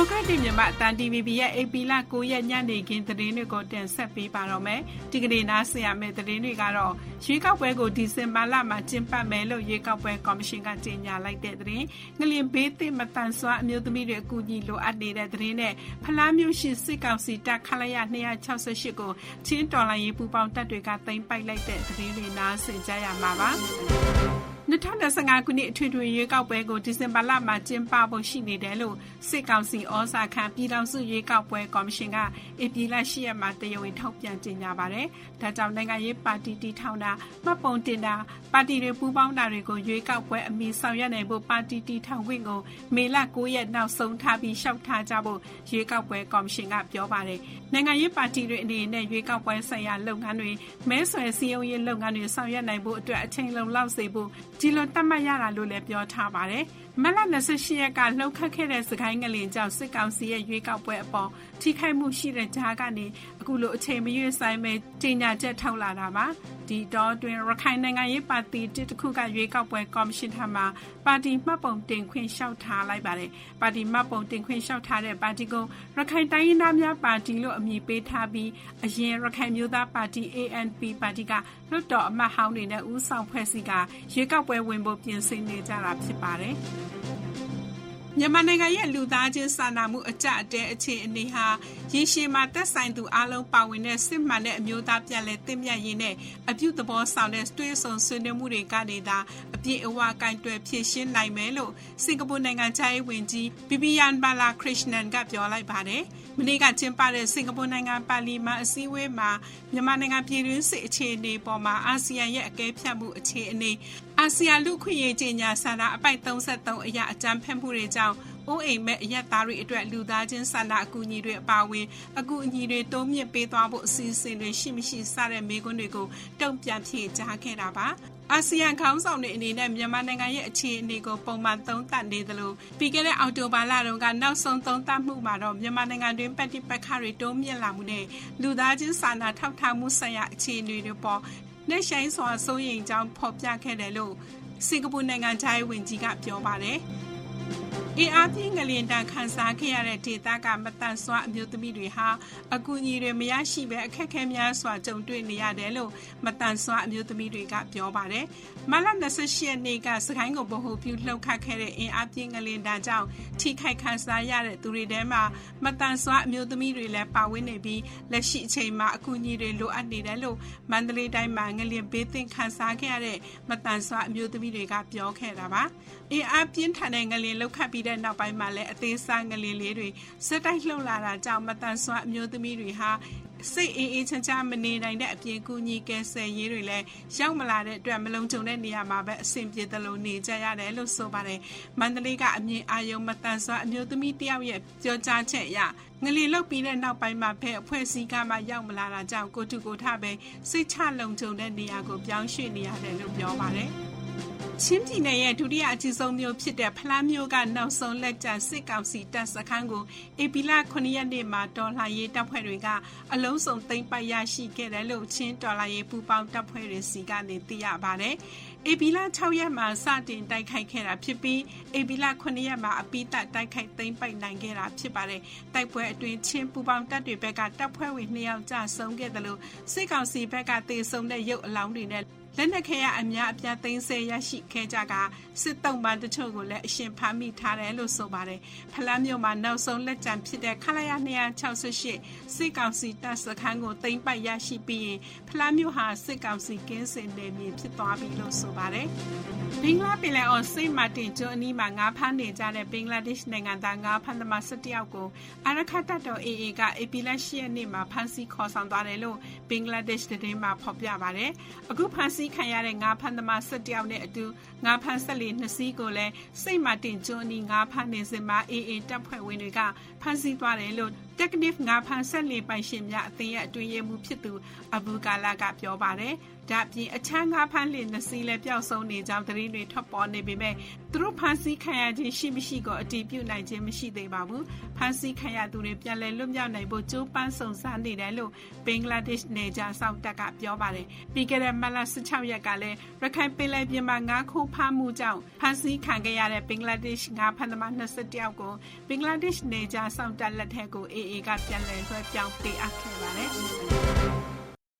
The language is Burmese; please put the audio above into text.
မိုကရက်တစ်မြန်မာအတန် TVB ရဲ့ AP လ9ရက်ညနေခင်းသတင်းတွေကိုတင်ဆက်ပေးပါတော့မယ်။ဒီကနေ့နားဆင်ရမယ့်သတင်းတွေကတော့ရွေးကောက်ပွဲကိုဒီဇင်ဘာလမှာကျင်းပမယ်လို့ရွေးကောက်ပွဲကော်မရှင်ကကြေညာလိုက်တဲ့သတင်း။ငလျင်ဘေးသစ်မတန်ဆွမ်းအမျိုးသမီးတွေအကူအညီလိုအပ်နေတဲ့သတင်းနဲ့ဖလားမျိုးရှိစစ်ကောင်စီတပ်ခလာရ268ကိုချင်းတော်လိုင်းရေးပူပေါင်းတပ်တွေကတင်ပိုက်လိုက်တဲ့သတင်းတွေနားဆင်ကြရမှာပါ။ 2015ခုနှစ်အထွေထွေရွေးကောက်ပွဲကိုဒီဇင်ဘာလမှာကျင်းပဖို့ရှိနေတယ်လို့စစ်ကောင်စီဩဇာခံပြည်ထောင်စုရွေးကောက်ပွဲကော်မရှင်ကဧပြီလ10ရက်မှာတရားဝင်ထုတ်ပြန်ကြေညာပါတယ်။ဒါကြောင့်နိုင်ငံရေးပါတီတီထောင်တာမှတ်ပုံတင်တာပါတီတွေပူးပေါင်းတာတွေကိုရွေးကောက်ပွဲအမီဆောင်ရွက်နိုင်ဖို့ပါတီတီထောင်ခွင့်ကိုမေလ9ရက်နောက်ဆုံးထားပြီးရှောက်ထားကြဖို့ရွေးကောက်ပွဲကော်မရှင်ကပြောပါတယ်။နိုင်ငံရေးပါတီတွေအနေနဲ့ရွေးကောက်ပွဲဆိုင်ရာလုပ်ငန်းတွေမဲဆွယ်စည်းရုံးရေးလုပ်ငန်းတွေဆောင်ရွက်နိုင်ဖို့အတွက်အချိန်လုံလောက်စေဖို့ဒီလိုတတ်မှတ်ရတာလို့လည်းပြောထားပါတယ်။မလ28ရက်ကလှုပ်ခတ်ခဲ့တဲ့စကိုင်းငလင်ကြောင့်စစ်ကောင်စီရဲ့ရွေးကောက်ပွဲအပေါ်ထိခိုက်မှုရှိတဲ့ကြားကနေ အခုလိုအချိန်မရွေးဆိုင်မဲ့ကြေညာချက်ထုတ်လာတာပါဒီတော့တွင်ရခိုင်နိုင်ငံရေးပါတီတစ်ခုကရွေးကောက်ပွဲကော်မရှင်ထံမှပါတီမှတ်ပုံတင်ခွင့်လျှောက်ထားလိုက်ပါတယ်ပါတီမှတ်ပုံတင်ခွင့်လျှောက်ထားတဲ့ပါတီကိုရခိုင်တိုင်းရင်းသားများပါတီလို့အမည်ပေးထားပြီးအရင်ရခိုင်မျိုးသားပါတီ ANP ပါတီကလွှတ်တော်အမတ်ဟောင်းတွေနဲ့ဦးဆောင်ဖွဲ့စည်းကရွေးကောက်ပွဲဝင်ဖို့ပြင်ဆင်နေကြတာဖြစ်ပါတယ် မြန်မာနိုင်ငံရဲ့လူသားချင်းစာနာမှုအကြအတဲအခြေအနေဟာရေရှည်မှာတက်ဆိုင်သူအလုံးပါဝင်တဲ့စစ်မှန်တဲ့အမျိုးသားပြန်လည်တည်မြတ်ရေးနဲ့အပြုသဘောဆောင်တဲ့တွဲဆုံဆွေးနွေးမှုတွေကနေသာအပြည့်အဝကင်တွယ်ဖြည့်ရှင်းနိုင်မယ်လို့စင်ကာပူနိုင်ငံခြားရေးဝန်ကြီးဘီဘီယန်ဘာလာခရစ်ရှနန်ကပြောလိုက်ပါတယ်။ မနေ့ကကျင်းပတဲ့စင်ကာပူနိုင်ငံပါလီမန်အစည်းအဝေးမှာမြန်မာနိုင်ငံပြည်တွင်းစစ်အခြေအနေပေါ်မှာအာဆီယံရဲ့အကဲဖြတ်မှုအခြေအနေအာဆီယံလူခွင့်ရေးကြေညာစာနာအပိုက်33အရာအကြမ်းဖက်မှုတွေကြောင့် အိုးအိမ်မဲ့အရက်သားတွေအတွက်လူသားချင်းစာနာအကူအညီတွေအပါအဝင်အကူအညီတွေတိုးမြင့်ပေးသွားဖို့အစီအစဉ်တွေရှိမရှိစတဲ့မေးခွန်းတွေကိုတုံ့ပြန်ဖြေကြားခဲ့တာပါအာဆီယံခေါင်းဆောင်တွေအနေနဲ့မြန်မာနိုင်ငံရဲ့အခြေအနေကိုပုံမှန်သုံးသပ်နေသလိုပြီးခဲ့တဲ့အောက်တိုဘာလတုန်းကနောက်ဆုံးသုံးသပ်မှုမှာတော့မြန်မာနိုင်ငံတွင်ပတ်တိပက္ခတွေတိုးမြင့်လာမှုနဲ့လူသားချင်းစာနာထောက်ထားမှုဆိုင်ရာအခြေအနေတွေပေါ်နဲ့ဆိုင်စွာစိုးရိမ်ကြောင်းဖော်ပြခဲ့တယ်လို့စင်ကာပူနိုင်ငံခြားရေးဝန်ကြီးကပြောပါတယ်။ အင်အားပြင်းငလျင်တန်ခန်းစားခဲ့ရတဲ့ဒေသကမတန်ဆွမ်းအမျိုးသမီးတွေဟာအကူအညီတွေမရရှိဘဲအခက်အခဲများစွာကြုံတွေ့နေရတယ်လို့မတန်ဆွမ်းအမျိုးသမီးတွေကပြောပါတယ်။မလ28ရက်နေ့ကစကိုင်းကိုဗဟုပြုလှုပ်ခတ်ခဲ့တဲ့အင်အားပြင်းငလျင်တန်ကြောင့်ထိခိုက်ခန်းစားရတဲ့သူတွေထဲမှာမတန်ဆွမ်းအမျိုးသမီးတွေလည်းပါဝင်နေပြီးလက်ရှိအချိန်မှာအကူအညီတွေလိုအပ်နေတယ်လို့မန္တလေးတိုင်းမှာငလျင်ဘေးသင့်ခန်းစားခဲ့ရတဲ့မတန်ဆွမ်းအမျိုးသမီးတွေကပြောခဲ့တာပါ။အင်အားပြင်းထန်တဲ့ငလျင်လှုပ်ခတ်ပြီးတဲ့နောက်ပိုင်းမှာလည်းအသေးစားငလင်လေးတွေစက်တိုက်လှုပ်လာတာကြောင့်မတန်ဆွမ်းအမျိုးသမီးတွေဟာစိတ်အေးအေးချမ်းချမ်းမနေနိုင်တဲ့အပြင်ကူညီကယ်ဆယ်ရေးတွေလည်းရောက်မလာတဲ့အတွက်မလုံခြုံတဲ့နေရာမှာပဲအဆင်ပြေသလိုနေကြရတယ်လို့ဆိုပါတယ်။မန္တလေးကအမြင်အာယုံမတန်ဆွမ်းအမျိုးသမီးတယောက်ရဲ့ပြောကြားချက်အရငလီလောက်ပြီးတဲ့နောက်ပိုင်းမှာဖဲအဖွဲ့အစည်းကမှရောက်မလာတာကြောင့်ကိုတူကိုထပဲစိတ်ချလုံခြုံတဲ့နေရာကိုပြောင်းရွှေ့နေရတယ်လို့ပြောပါတယ်။ ချင်းပြည်နယ်ရဲ့ဒုတိယအကြီးဆုံးမြို့ဖြစ်တဲ့ဖလားမြို့ကနောက်ဆုံးလက်ကျန်စစ်ကောင်စီတပ်စခန်းကိုဧပြီလ9ရက်နေ့မှာတော်လှန်ရေးတပ်ဖွဲ့တွေကအလုံးစုံသိမ်းပိုက်ရရှိခဲ့တယ်လို့ချင်းတော်လှန်ရေးပူးပေါင်းတပ်ဖွဲ့တွေစီကနေသိရပါတယ်။ဧပြီလ6ရက်မှာစတင်တိုက်ခိုက်ခဲ့တာဖြစ်ပြီးဧပြီလ9ရက်မှာအပိတတိုက်ခိုက်သိမ်းပိုက်နိုင်ခဲ့တာဖြစ်ပါတယ်။တိုက်ပွဲအတွင်းချင်းပူပေါင်းတပ်တွေဘက်ကတပ်ဖွဲ့ဝင်2ယောက်ကြာဆုံးခဲ့တယ်လို့စစ်ကောင်စီဘက်ကတေဆုံးတဲ့ရုပ်အလောင်းတွေနဲ့လက်နက်ခဲရအများအပြားသိမ်းဆည်းရရှိခဲ့ကြကစစ်တုံးပန်းတချို့ကိုလည်းအရှင်ဖမ်းမိထားတယ်လို့ဆိုပါတယ်။ဖလန်းမြို့မှာနောက်ဆုံးလက်ကျန်ဖြစ်တဲ့ခလာရ268စစ်ကောင်စီတပ်စခန်းကိုသိမ်းပိုက်ရရှိပြီးရင်ဖလန်းမြို့ဟာစစ်ကောင်စီကင်းစင်နယ်မြေဖြစ်သွားပြီလို့ဆိုပါတယ်။ဘင်္ဂလားပင်လယ်အော်စိတ်မာတင်ကျွန်းအနီးမှာငါးဖမ်းနေကြတဲ့ဘင်္ဂလားဒေ့ရှ်နိုင်ငံသားငါးဖမ်းသမား17ယောက်ကိုအာရခတ်တပ်တော် AA က AP လက်ရှိရက်နေ့မှာဖမ်းဆီးခေါ်ဆောင်သွားတယ်လို့ဘင်္ဂလားဒေ့ရှ်သတင်းမှာဖော်ပြပါတယ်။အခုဖမ်းဆီးခံရတဲ့ငါးဖမ်းသမား17ယောက်နဲ့အတူငါးဖမ်းဆက်လီနှစ်စီးကိုလည်းစိတ်မာတင်ကျွန်းအနီးငါးဖမ်းနေစဉ်မှာ AA တပ်ဖွဲ့ဝင်တွေကဖမ်းဆီးသွားတယ်လို့ Technique ငါဖန်ဆက်လီပိုင်ရှင်များအသင်းရဲ့အတွင်းရေးမှူးဖြစ်သူအဘူကာလာကပြောပါတယ်။ဒါ့အပြင်အခြားငါဖန်လီနှစ်စီးလည်းပျောက်ဆုံးနေကြောင်းသတင်းတွေထွက်ပေါ်နေပေမဲ့သူတို့ဖန်ဆီးခံရခြင်းရှိမရှိကိုအတည်ပြုနိုင်ခြင်းမရှိသေးပါဘူး။ဖန်ဆီးခံရသူတွေပြန်လည်လွတ်မြောက်နိုင်ဖို့ကြိုးပမ်းစုံစမ်းနေတယ်လို့ဘင်္ဂလားဒေ့ရှ်နေကြစောင့်တပ်ကပြောပါတယ်။ပြီးခဲ့တဲ့မတ်လ16ရက်ကလည်းရခိုင်ပင်လယ်ပြင်မှာငါးခိုးဖမ်းမှုကြောင့်ဖမ်းဆီးခံခဲ့ရတဲ့ဘင်္ဂလားဒေ့ရှ်ငါးဖမ်းသမား21ယောက်ကိုဘင်္ဂလားဒေ့ရှ်နေကြစောင့်တပ်လက်ထက်ကို AA ကပြန်လည်လွှဲပြောင်းပေးအပ်ခဲ့ပါတယ်။